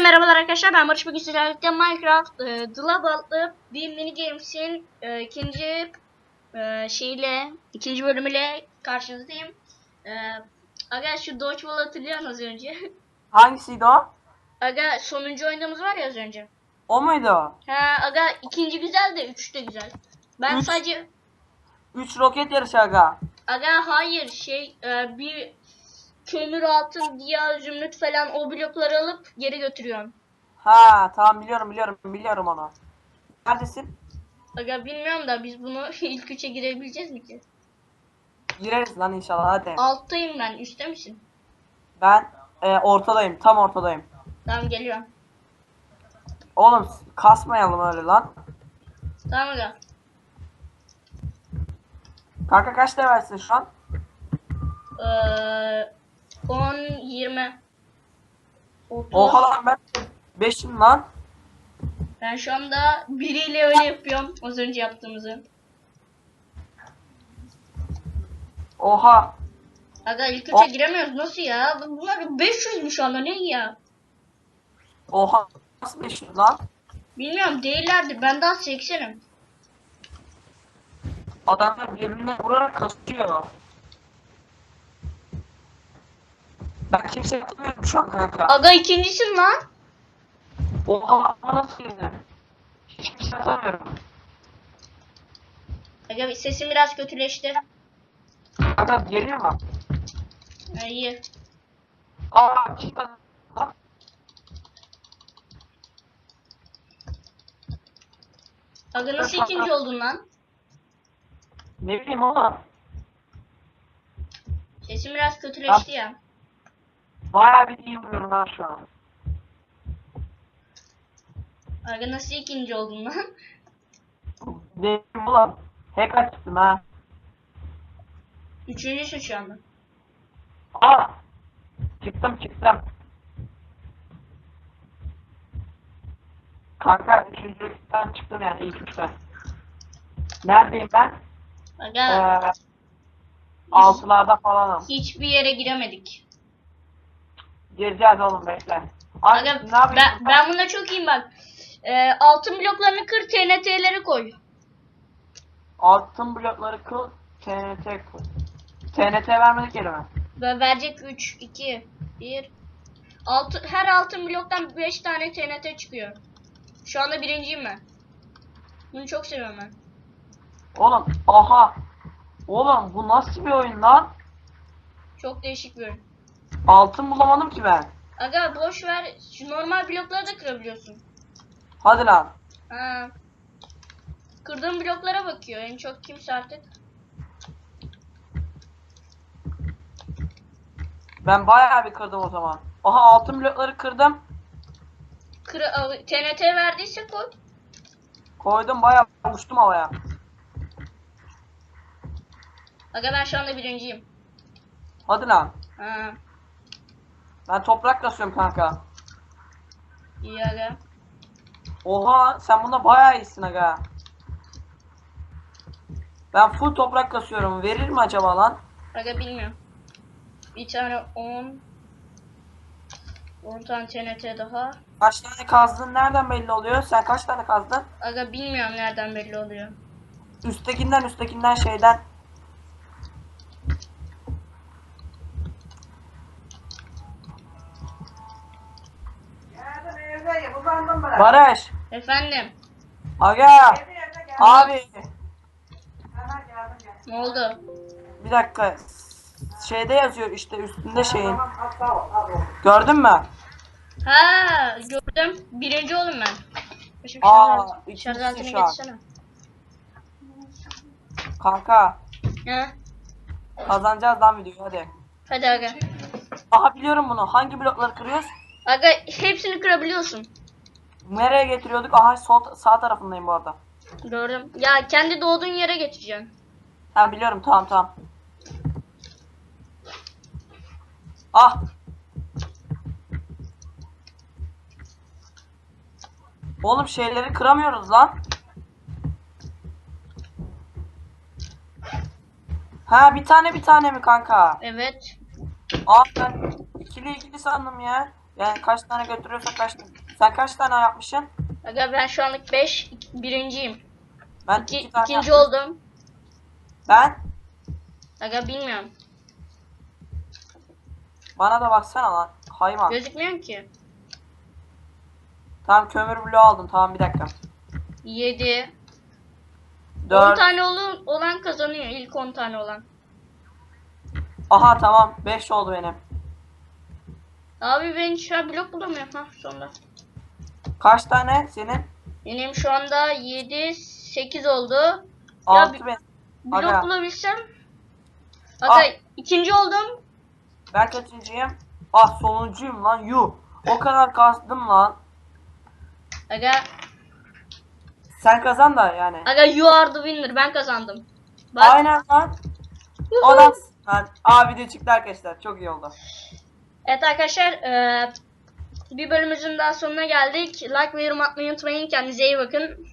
merhabalar arkadaşlar ben Barış bugün sizlerle Minecraft e, adlı bir mini games'in e, ikinci e, şeyle ikinci bölümüyle karşınızdayım. E, aga şu Dodgeball hatırlıyorsun az önce. Hangisiydi o? aga sonuncu oynadığımız var ya az önce. O muydu? Ha aga ikinci güzel de üç de güzel. Ben Üç. sadece 3 roket yarışı aga. aga hayır şey e, bir kömür altın diya zümrüt falan o blokları alıp geri götürüyorum. Ha tamam biliyorum biliyorum biliyorum onu. Neredesin? Aga bilmiyorum da biz bunu ilk üçe girebileceğiz mi ki? Gireriz lan inşallah hadi. Alttayım ben. Üstte misin? Ben e, ortadayım tam ortadayım. Tamam geliyorum. Oğlum kasmayalım öyle lan. Tamam aga. Kanka kaç levelsin şu an? Ee, 10, 20. 30. Oha lan ben 5'im lan. Ben şu anda biriyle öyle yapıyorum. Az önce yaptığımızı. Oha. Aga ilk üçe Oh. giremiyoruz. Nasıl ya? Bunlar 500 mü şu anda? Ne ya? Oha. Nasıl 5'im lan? Bilmiyorum değillerdir. Ben daha 80'im. Adamlar birbirine vurarak kasıyor. Ben kimse yapamıyorum şu an kanka. Aga ikincisin lan. Oha ama nasıl girdim? Hiçbir şey yapamıyorum. Aga bir sesim biraz kötüleşti. Kanka geliyor mu? Ha, iyi. Aa çıkmadı. Aga nasıl ikinci oldun lan? Ne bileyim oğlum. Sesim biraz kötüleşti ya. Bayağı bir iyi vuruyorum lan şu an. Aga nasıl ikinci oldun lan? Bileyim oğlum. Hack açtım ha. Üçüncüsün şu anda. Aa. Çıktım çıktım. Kanka üçüncülükten çıktım yani ilk üçten. Neredeyim ben? Aga Ee, altılarda falanım. hiçbir yere giremedik. Gireceğiz oğlum bekle. Ay, Aga ne yapıyorsun? ben, ben bunda çok iyiyim bak. Ee, altın bloklarını kır TNT'leri koy. Altın blokları kıl, TNT kıl. TNT vermedik elime. Ve verecek 3, 2, 1. Altı, her altın bloktan 5 tane TNT çıkıyor. Şu anda birinciyim ben. Bunu çok seviyorum ben. Oğlum, aha. Oğlum bu nasıl bir oyun lan? Çok değişik bir oyun. Altın bulamadım ki ben. Aga boş ver. Şu normal blokları da kırabiliyorsun. Hadi lan. Ha. Kırdığın bloklara bakıyor. En çok kimse artık. Ben bayağı bir kırdım o zaman. Aha altın blokları kırdım. Kır, TNT verdiyse koy. Koydum bayağı uçtum havaya. Aga ben şu anda birinciyim. Hadi lan. Ha. Ben toprak kasıyorum kanka. İyi aga. Oha sen bunda bayağı iyisin aga. Ben full toprak kasıyorum. Verir mi acaba lan? Aga bilmiyorum. Bir tane 10 10 tane TNT daha. Kaç tane kazdın nereden belli oluyor? Sen kaç tane kazdın? Aga bilmiyorum nereden belli oluyor. Üsttekinden üsttekinden şeyden. Barış. Efendim Aga. Abi. ne oldu? Bir dakika. Şeyde yazıyor işte üstünde şeyin. Gördün mü? Ha gördüm. Birinci oldum ben. Başım Aa, şarj, şu an. getirsene. Kanka. Ha? Kazanacağız lan videoyu hadi. Hadi aga. Aha biliyorum bunu. Hangi blokları kırıyoruz? Aga hepsini kırabiliyorsun. Nereye getiriyorduk? Aha sol, sağ tarafındayım bu arada. Gördüm. Ya kendi doğduğun yere getireceksin. Ha biliyorum tamam tamam. Ah. Oğlum şeyleri kıramıyoruz lan. Ha bir tane bir tane mi kanka? Evet. Aa ben ikili ikili sandım ya. Yani kaç tane götürüyorsa kaç tane. Sen kaç tane yapmışsın? Aga ben şu anlık 5 birinciyim. Ben İki, iki tane ikinci yaptım. oldum. Ben? Aga bilmiyorum. Bana da baksana lan. Hayvan. Gözükmüyor ki. Tamam kömür bloğu aldım. Tamam bir dakika. 7 10 4. tane olan, olan kazanıyor. İlk 10 tane olan. Aha tamam. 5 oldu benim. Abi ben şu an blok bulamıyorum. Ha sonunda. Kaç tane senin? Benim şu anda 7 8 oldu. Ya 6 bir- benim. Blok Aga. bulabilsem. Aga Ah. ikinci oldum. Ben kaçıncıyım? Ah sonuncuyum lan. Yuh. O kadar kazdım lan. Aga Sen kazan da yani. aga you are the winner. Ben kazandım. Bak. Aynen lan. Adam. Aa video çıktı arkadaşlar. Çok iyi oldu. Evet arkadaşlar eee, bir bölümümüzün daha sonuna geldik. Like ve yorum atmayı unutmayın. Kendinize iyi bakın.